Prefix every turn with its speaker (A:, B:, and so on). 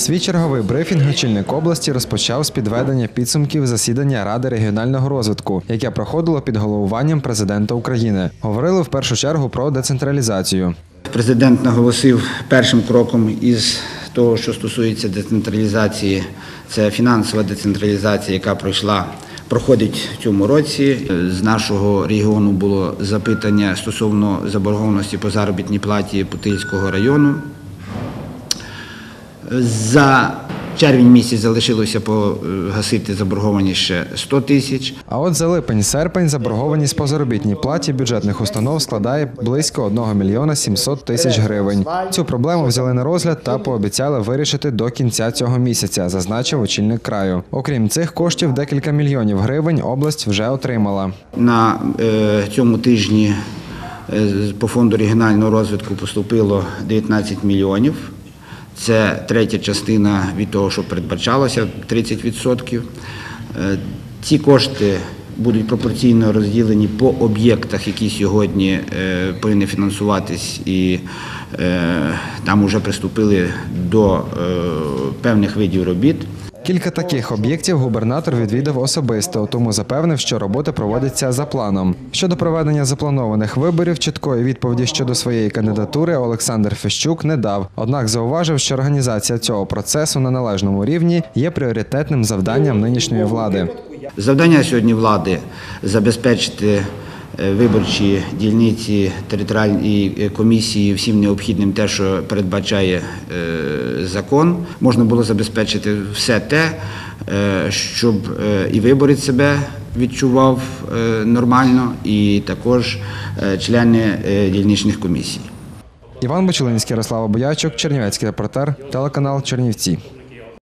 A: Свій черговий брифінг очільник області розпочав з підведення підсумків засідання Ради регіонального розвитку, яке проходило під головуванням президента України. Говорили в першу чергу про децентралізацію.
B: Президент наголосив першим кроком із того, що стосується децентралізації, це фінансова децентралізація, яка пройшла. Проходить в цьому році. З нашого регіону було запитання стосовно заборгованості по заробітній платі Путильського району. За червень місяць залишилося погасити заборгованість ще 100 тисяч.
A: А от за липень-серпень заборгованість по заробітній платі бюджетних установ складає близько 1 мільйона 700 тисяч гривень. Цю проблему взяли на розгляд та пообіцяли вирішити до кінця цього місяця, зазначив очільник краю. Окрім цих коштів, декілька мільйонів гривень область вже отримала.
B: На е, цьому тижні е, по фонду регіонального розвитку поступило 19 мільйонів. Це третя частина від того, що передбачалося 30%. Е, Ці кошти будуть пропорційно розділені по об'єктах, які сьогодні е, повинні фінансуватись, і е, там вже приступили до певних видів робіт.
A: Кілька таких об'єктів губернатор відвідав особисто, тому запевнив, що роботи проводяться за планом. Щодо проведення запланованих виборів, чіткої відповіді щодо своєї кандидатури Олександр Фещук не дав. Однак зауважив, що організація цього процесу на належному рівні є пріоритетним завданням нинішньої влади.
B: Завдання сьогодні влади забезпечити виборчі дільниці територіальні е, комісії всім необхідним те, що передбачає е, закон. Можна було забезпечити все те, е, щоб е, і виборець себе відчував е, нормально, і також е, члени е, дільничних комісій.
A: Іван Бочелинський, Ярослава Боячук, Чернівецький репортер, телеканал Чернівці.